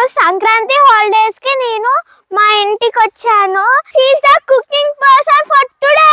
రోజు సంక్రాంతి హాలిడేస్కి నేను మా ఇంటికి వచ్చాను she's the cooking person for today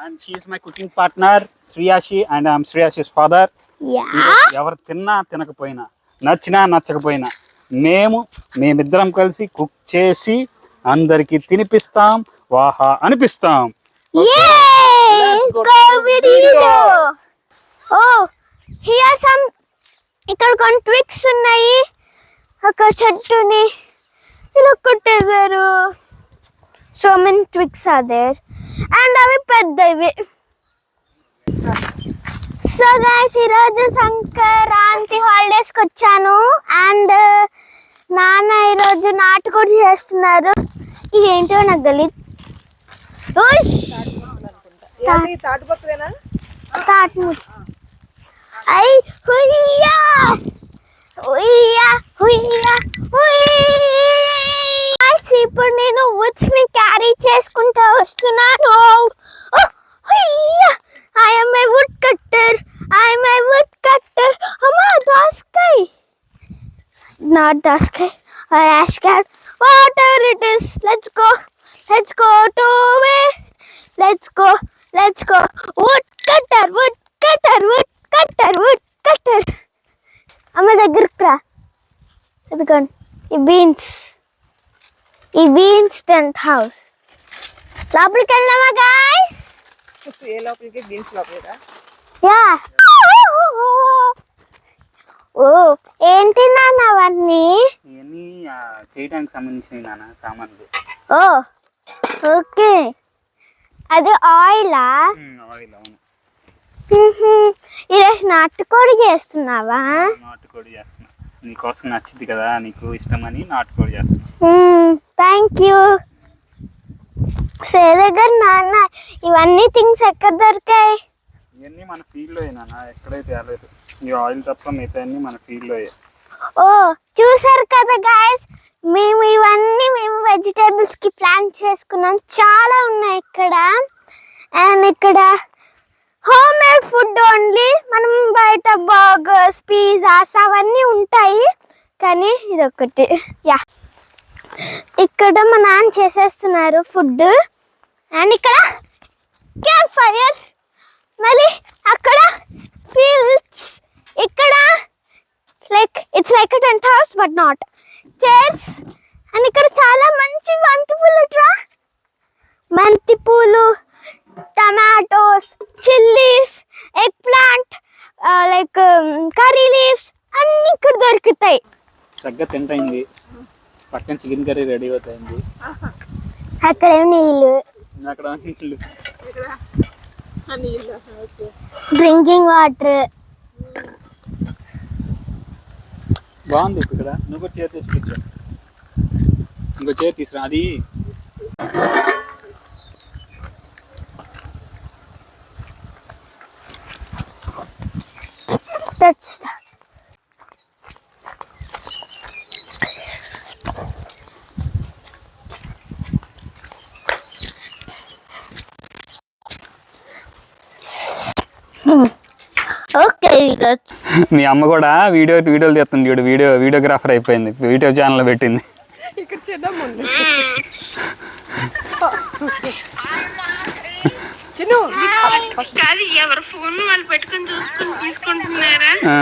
and she's my cooking partner Shreyashi and I'm Shreyashi's father yeah ఎవరు తిన్నా తినకపోయినా నచ్చినా నచ్చకపోయినా మేము మేమిద్దరం కలిసి కుక్ చేసి అందరికి తినిపిస్తాం వాహా అనిపిస్తాం! Oh, here some ఇక్కడ కొన్ని ట్విక్స్ ఉన్నాయి. ఒక చెట్టుని ఇలా కొట్టేశారు. So many twigs are there and అవి పెద్దవి. సో గాయస్ ఈరోజు సంక్రాంతి హాలిడేస్కి వచ్చాను. అండ్ నాన్న ఈరోజు నాటుకోడి చేస్తున్నారు. ఇవేంటో నాకు తెలియదు! ఏంటి తాటిపత్రేనా? స్టార్ట్ ఐ హుయ్యా హుయ్యా హుయ్యా హుయ్యా ఇప్పుడు నేను వుడ్స్ ని క్యారీ చేసుకుంటా వస్తున్నాను హుయ్యా I am a wood cutter I am a wood cutter అమ్మా దాస్కాయ్ not దాస్కాయ్ or ash cat whatever it is let's go let's go to it let's go let's go wood cutter wood cutter wood cutter wood cutter అమ్మ దగ్గరికి రా. ఇదిగోండి ఈ beans ఈ beans tent house లోపలికి వెళ్దామా guys ఏ లోపలికి? బీన్స్ లోపలికా? యా. ఓ ఏంటి నాన్న అవన్నీ? ఇవన్నీ చేయడానికి సంబంధించినవి నాన్న సామాన్లు. Oh okay. అది ఆయిలా ఆయిల్ అవును. ఈరోజు నాటుకోడి చేస్తున్నావా? నాటుకోడి చేస్తున్నా. నీకోసం నచ్చింది కదా నీకు ఇష్టమని నాటుకోడి చేస్తున్నా. థ్యాంక్ యూ సే దగ్గర నాన్న ఇవన్నీ థింగ్స్ ఎక్కడ దొరికాయి? ఇవన్నీ మన ఫీల్డ్లో నాన్న? ఎక్కడైతే రాలేదు ఈ ఆయిల్ తప్ప మిగతా అన్ని మన ఫీల్డ్లో ఓ చూసారు కదా గాయస్ మేము ఇవన్నీ మేము వెజిటేబుల్స్కి ప్లాన్ చేసుకున్నాం. చాలా ఉన్నాయి ఇక్కడ. అండ్ ఇక్కడ హోమ్ మేడ్ ఫుడ్ ఓన్లీ. మనం బయట బర్గర్స్ పిజ్జాస్ అవన్నీ ఉంటాయి. కానీ ఇదొకటి యా. ఇక్కడ మా నాన్న చేసేస్తున్నారు ఫుడ్ అండ్ ఇక్కడ క్యాంప్ ఫైర్. మళ్ళీ అక్కడ ఫీల్డ్స్. ఇక్కడ like it's like tent house but not. Chairs. And ఇక్కడ చాలా మంచి బంతి పూలు ట్రా బంతి పూలు tomatoes chillies eggplant like curry leaves అన్ని ఇక్కడ దొరుకుతాయి. చక్కగా తింటైంది. పక్కన చికెన్ కర్రీ రెడీ అవుతాయింది అక్కడ నీళ్ళు. అక్కడ నీళ్ళు. డ్రింకింగ్ వాటర్ బాగుంది ఇక్కడ. నువ్వు చేతి తీసుకొచ్చా ఇంకో చేతి తీసుకురా. అది. తెచ్చుతా ఓకే మీ అమ్మ కూడా వీడియో వీడియోలు తీస్తుంది చూడు వీడియో వీడియోగ్రాఫర్ అయిపోయింది యూట్యూబ్ ఛానల్లో పెట్టింది. ఇక్కడ కాదు ఎవరు ఫోన్ వాళ్ళు పెట్టుకొని చూసుకొని తీసుకుంటున్నారా? ఆ,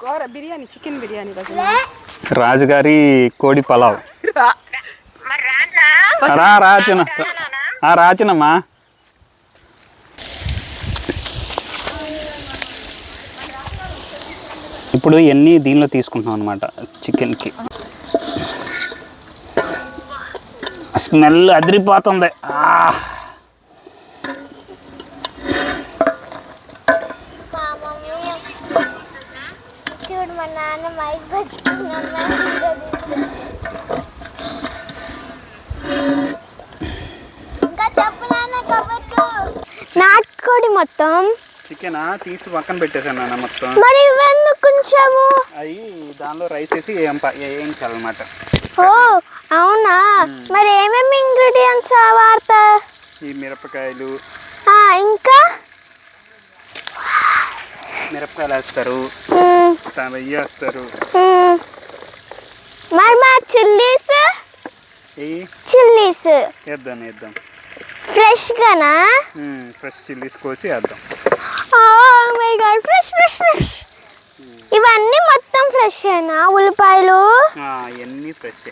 కూర బిర్యానీ చికెన్ బిర్యానీ రోజు రాజుగారి కోడి పలావ్. రా. రాచిన ఆ రాచినమ్మా ఇప్పుడు ఇవన్నీ దీనిలో తీసుకుంటున్నాం అనమాట చికెన్కి. స్మెల్ అదిరిపోతుంది ఆ, చూడు మా నాన్న మైక్ నాటుకోడి మొత్తం. చికెన్? తీసి పక్కన పెట్టేసాను నాన్న మొత్తం. మరి ఇవెందుకు కొంచెము అవి దానిలో రైస్ వేసి ఏం వేయించాలన్నమాట ఓ అవునా? మరి ఏమేమి ఇంగ్రీడియంట్స్ వాడతా ఈ మిరపకాయలు. ఇంకా? మిరపకాయలు వేస్తారు. మరి మా చిల్లీస్? చిల్లీస్. వేద్దాం ఫ్రెష్ చిల్లీస్ కోసి వేద్దాం. My God fresh fresh fresh. ఇవన్నీ మొత్తం ఫ్రెష్ అయినా ఉల్లిపాయలు ఫ్రెష్.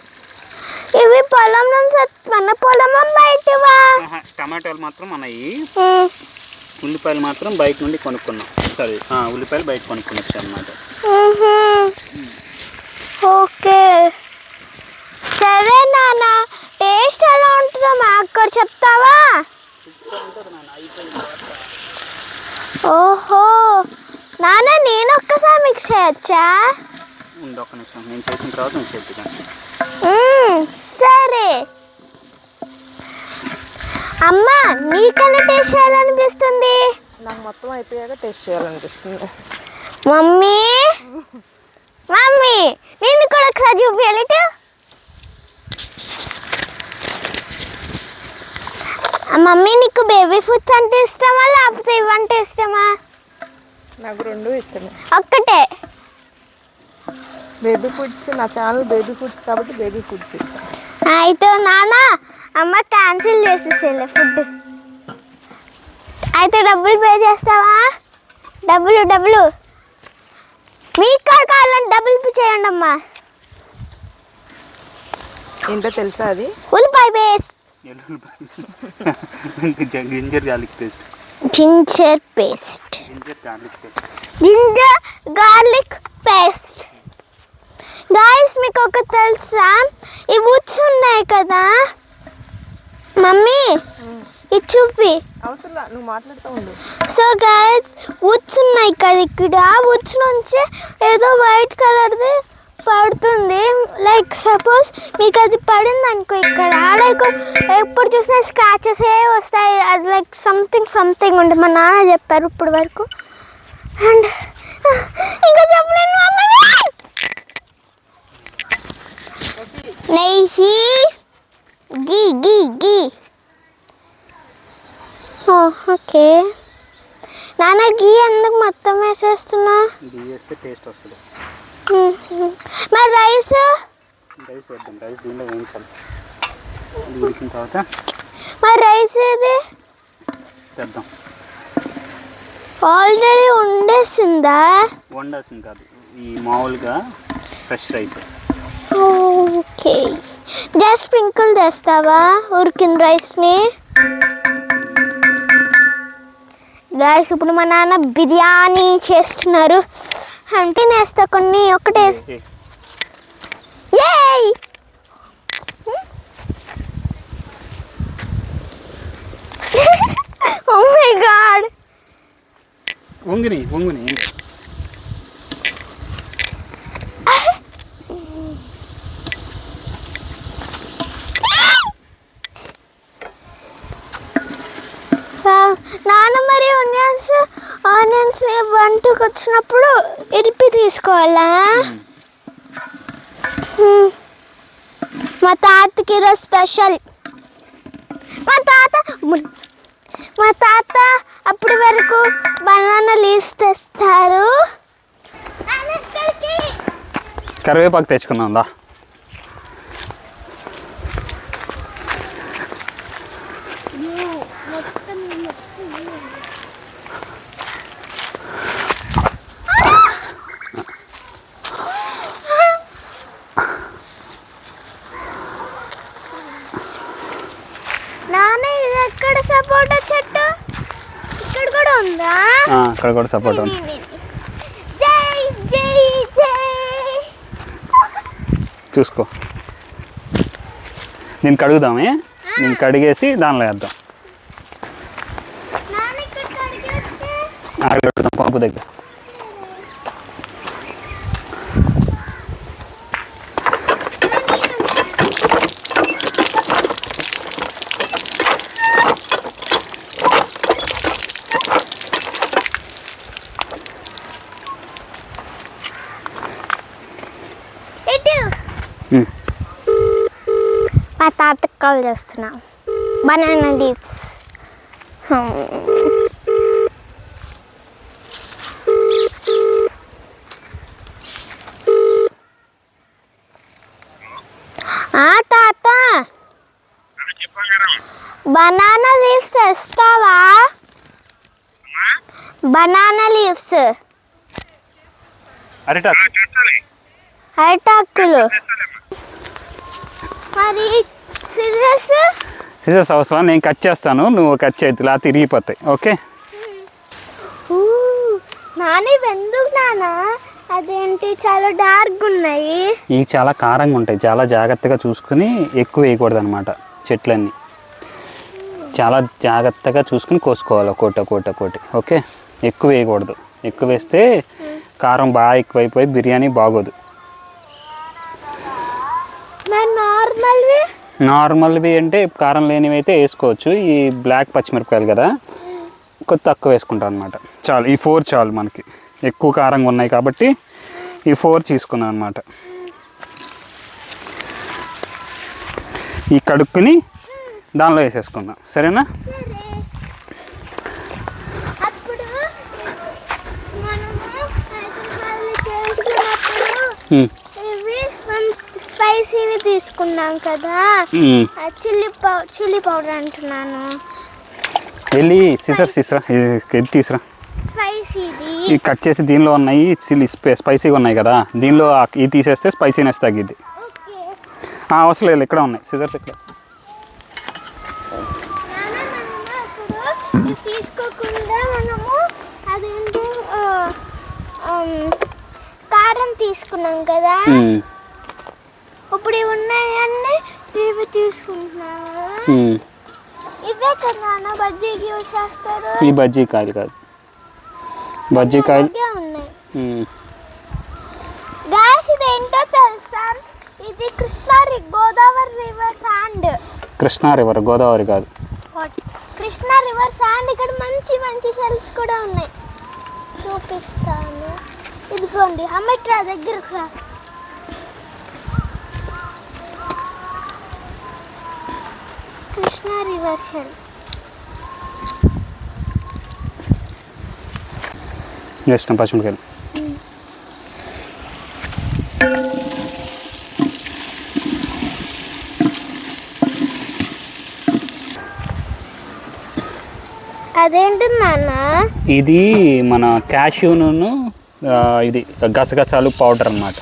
ఇవి పొలం నుంచి మన పొలమా బయటవా? టమాటాలు మాత్రం మనవి. ఉల్లిపాయలు మాత్రం బయట నుండి కొనుక్కున్నాం. సారీ ఉల్లిపాయలు బయట కొనుక్కొనొచ్చు అనమాట మ్మ్హ్మ్. ఓకే. సరే నాన్న టేస్ట్ ఎలా ఉంటుందో మాకు చెప్తావా? ఓహో. నాన్న నేను ఒక్కసారి మిక్స్ చేయొచ్చా? ఉంది ఒక నిమిషం. నేను చేసిన తర్వాత నేను చెప్తాను మ్మ్, సరే. అమ్మ నీకన్నా టేస్ట్ చేయాలనిపిస్తుంది? నాకు మొత్తం అయిపోయాక టేస్ట్ చేయాలనిపిస్తుంది. మమ్మీ! మమ్మీ! నిన్ను కూడా ఒకసారి చూపించాలి మమ్మీ నీకు బేబీ ఫుడ్స్ అంటే ఇష్టమా? లేకపోతే ఇవంటే ఇష్టమా? నాకు రెండు ఇష్టమే. ఒక్కటే. బేబీ ఫుడ్స్ నా ఛానల్ బేబీ ఫుడ్స్ కాబట్టి బేబీ ఫుడ్స్ ఇష్టం. అయితే నాన్న అమ్మ క్యాన్సిల్ చేసేసేలే ఫుడ్ అయితే డబ్బులు పే చేస్తావా? డబ్బులు డబ్బులు. మీకు కూడా కావాలంటే డబ్బులు పే చేయండి అమ్మా. ఏంటో తెలుసా అది? ఉల్లిపాయ paste. Ginger garlic paste. Ginger paste. Ginger garlic paste. Ginger garlic paste. Guys మీకు ఒక తెలుసా? ఈ వుడ్స్ ఉన్నాయి కదా? మమ్మీ. ఇది చూపి. అవసరం లా, నువ్వు మాట్లాడుతూ ఉండు. సో గాయస్ వుడ్స్ ఉన్నాయి కదా ఇక్కడ వుడ్స్ నుంచి ఏదో వైట్ కలర్ది పడుతుంది. లైక్ సపోజ్ మీకు అది పడింది అనుకో ఇక్కడ. లైక్ ఎప్పుడు చూసినా స్క్రాచెస్ ఏ వస్తాయి. అది లైక్ సంథింగ్ సంథింగ్ ఉంటుంది. మా నాన్న చెప్పారు ఇప్పుడు వరకు. అండ్ ఇంకా చెప్పలేను నెయ్యి. Ghee ghee ghee. ఓకే. నాన్న గీ ఎందుకు మొత్తం వేసేస్తున్నా? వేస్తే టేస్ట్ వస్తుంది. మరి రైస్? రైస్ వేద్దాం. రైస్ దీనిలో వేయించాలి. ఇది ఉడికిన తర్వాత మరి రైస్ ఇది తెద్దాం ఆల్రెడీ ఉండేసిందా వండాల్సింది కాదు. ఈ మామూలుగా fresh rice. Okay. Just sprinkle చేస్తావా? ఉరికిన రైస్ని? గాయస్ ఇప్పుడు మా నాన్న బిర్యానీ చేస్తున్నారు. అంటే నేస్తా కొన్ని ఒకటే. ఏయ్! ఓ మై గాడ్ వంగిని వంగిని ఏం లేదు. నాన్న మరి ఆనియన్స్ ఆనియన్స్ వంటకు వచ్చినప్పుడు ఇరిపి తీసుకోవాలా? మా తాతకి ఈరోజు స్పెషల్. మా తాత మా తాత అప్పటి వరకు బనానా లీవ్స్ తెస్తారు. కరివేపాకు తెచ్చుకుందాం దా నాన్న ఇది ఎక్కడ సపోటా చెట్టు? ఇక్కడ కూడా ఉందా? అక్కడ కూడా సపోర్ట్ ఉంది. జై జై జై. చూసుకో. దీన్ని కడుగుదామే. దీన్ని కడిగేసి దానిలో వేద్దాం. అక్కడ పంపు దగ్గర. కాల్ చేస్తున్నా బనానా లీవ్స్ తాత! బనానా లీవ్స్ తెస్తావా? బనానా లీవ్స్ అరిటాకులు. మరి సిజర్స్ సిజర్స్ అవసరం నేను కట్ చేస్తాను నువ్వు కట్ చేయద్దు లేకపోతే తిరిగిపోతాయి ఓకే? నాని ఎందుకు నానా? అదేంటి చాలా డార్క్ ఉన్నాయి. ఇవి చాలా కారంగా ఉంటాయి చాలా జాగ్రత్తగా చూసుకుని ఎక్కువ వేయకూడదు అనమాట చెట్లన్నీ. చాలా జాగ్రత్తగా చూసుకుని కోసుకోవాలి ఒకటి ఒకటి ఒకటి ఓకే? ఎక్కువ వేయకూడదు. ఎక్కువ వేస్తే కారం బాగా ఎక్కువైపోయి బిర్యానీ బాగోదు. మరి నార్మల్వి అంటే కారం లేనివి అయితే వేసుకోవచ్చు. ఈ బ్లాక్ పచ్చిమిరపకాయలు కదా. కొద్ది తక్కువ వేసుకుంటాం అనమాట చాలు ఈ ఫోర్ చాలు మనకి. ఎక్కువ కారంగా ఉన్నాయి కాబట్టి ఈ ఫోర్ తీసుకున్నాం అనమాట ఈ కడుక్కుని దానిలో వేసేసుకుందాం. సరేనా? అప్పుడు మనము హైదరాబాద్లో చేసుకున్నప్పుడు ఉమ్, ఇవి మనం స్పైసీవి తీసుకున్నాం కదా. చిల్లీ పౌ చిల్లీ పౌడర్ అంటున్నాను. వెళ్ళి సిసర్స్ తీసురా ఇది తీసురా. స్పైసీది ఈ కట్ చేసి దీనిలో ఉన్నాయి చిల్లీ స్పైసీగా ఉన్నాయి కదా. దీనిలో ఇది తీసేస్తే స్పైసీనెస్ తగ్గిద్ది. అవసరం లేదు ఇక్కడ ఉన్నాయి సిజర్స్ ఇక్కడ. తీసుకోకుండా మనము అదేంటి కారం తీసుకున్నాం కదా. ఇప్పుడు ఇవి ఉన్నాయన్నీ ఇవి. ఇవే కదా బజ్జీకి యూజ్ చేస్తారు. ఈ బజ్జీ కాయలు కాదు. బజ్జీ కాయలు గాయస్ ఇది ఏంటో తెలుసా? ఇది కృష్ణా రి- Godavari river sand Krishna river Godavari కాదు. కృష్ణా రివర్ శాండ్ ఇక్కడ మంచి మంచి సెల్స్ కూడా ఉన్నాయి. చూపిస్తాను. ఇదిగోండి అమ్మట్రా దగ్గరకు రా. Krishna river shell. ఇష్టం పచ్చిమిరకాయలు అదేంటి నాన్న? ఇది మన క్యాష్యూను ఇది గసగసాలు పౌడర్ అన్నమాట.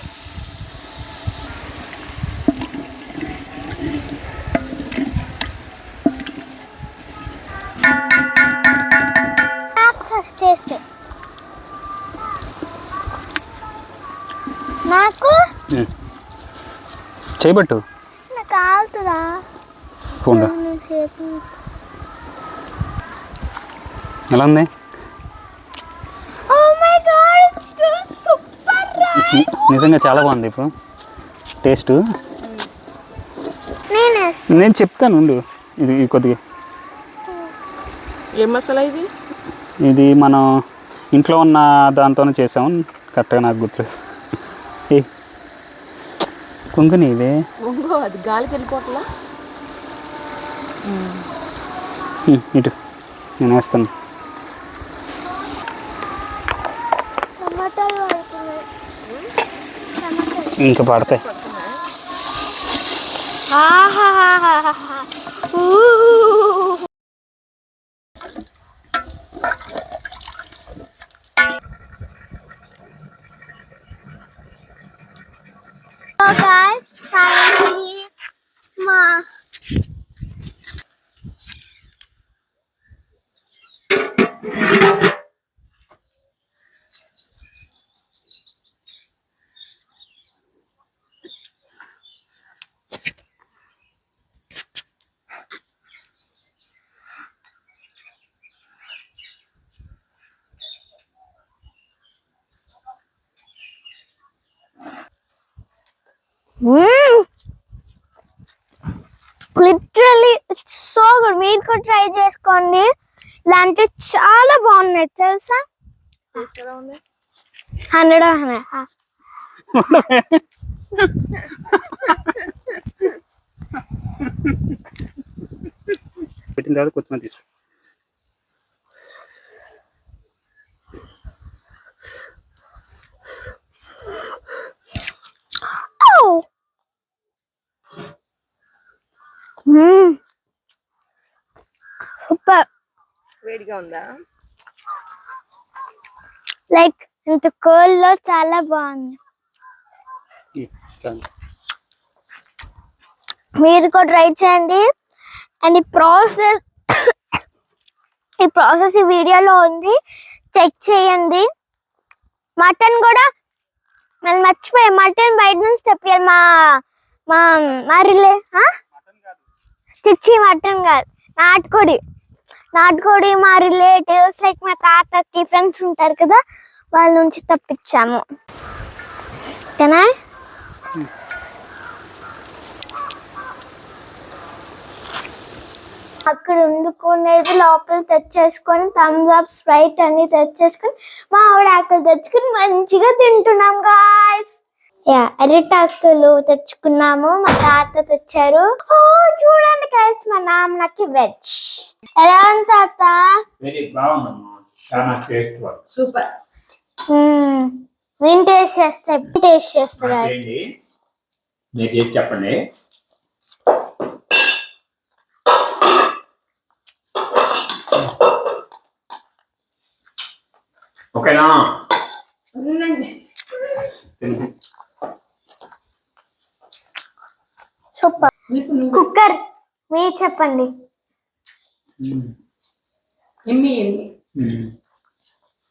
First taste. నాకు. చేయబట్టు. నాకు కాలుతుందా? పోండా. ఎలా ఉంది? ఓ my God it's super right నిజంగా చాలా బాగుంది ఇప్పుడు. టేస్ట్ నేను. చెప్తాను ఉండు. ఇది ఇది కొద్దిగా. ఏం మసాలా ఇది? ఇది మనం ఇంట్లో ఉన్న దాంతోనే చేసాము కరెక్ట్గా నాకు గుర్తులేదు ఏ కుంకుని ఒంగో అది గాలికి వెళ్ళిపోవట్లా? ఉమ్, ఇటు. నేను వేస్తాను. ఇంకా పడతాయి. Guys, literally it's so good మీరు కూడా ట్రై చేసుకోండి. ఇలాంటివి చాలా బాగున్నాయి. తెలుసా? హండ్రెడ్ పెట్టిన తర్వాత కొత్తిమీర తీసుకో. Oh. Mm. వేడిగా ఉందా లైక్ ఇంత కోల్డ్లో చాలా బాగుంది చాలు. మీరు కూడా ట్రై చేయండి అండ్ ఈ ప్రాసెస్ ఈ ప్రాసెస్ ఈ వీడియోలో ఉంది చెక్ చేయండి మటన్ కూడా మళ్ళీ మర్చిపోయా మటన్ బయట నుంచి తెప్పియాలి మా మా మా రిలే ఆ? చిచ్చి మటన్ కాదు. నాటుకోడి. నాటుకోడి మా రిలేటివ్స్ లైక్ మా తాతకి ఫ్రెండ్స్ ఉంటారు కదా వాళ్ళ నుంచి తప్పించాము. ఓకేనా? అక్కడ వండుకునేది లోపల తెచ్చేసుకొని థమ్స్ అప్ స్ప్రైట్ అన్ని తెచ్చేసుకొని మా ఆవిడ ఆకలి తెచ్చుకొని మంచిగా తింటున్నాం గాయస్ యా అరిటాకులు తెచ్చుకున్నాము. మా తాత తెచ్చారు. ఓ చూడండి గాయస్ మా నాన్నకి వెజ్ ఎలా ఉంది తాత? వెరీ బాగుందమ్మా. చాలా టేస్ట్ సూపర్. నేను టేస్ట్ చేస్తా టేస్ట్ చేస్తా మీరు చెప్పండి? ఓకేనా? తిను. సూపర్. కుక్కర్ మీరు చెప్పండి. మ్మ్. ఎమ్మి ఎమ్మి.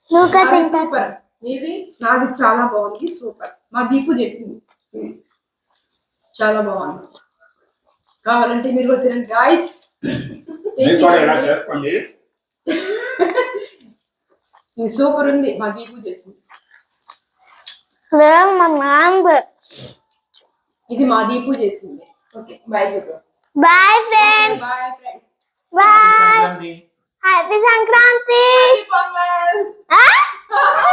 తింటా. సూపర్. ఇది నాది చాలా బాగుంది సూపర్. మా దీపు చేసింది. చాలా బాగుంది. కావాలంటే మీరు కూడా తినండి గాయస్ చేసుకోండి. ఇది సూపర్ ఉంది మా దీపు చేసింది. లేదు, మా మాంబ ఇది మా దీపు చేసింది. ఓకే బాయ్ చెప్పు bye friends bye friend bye happy Sankranti Pongal ఆ?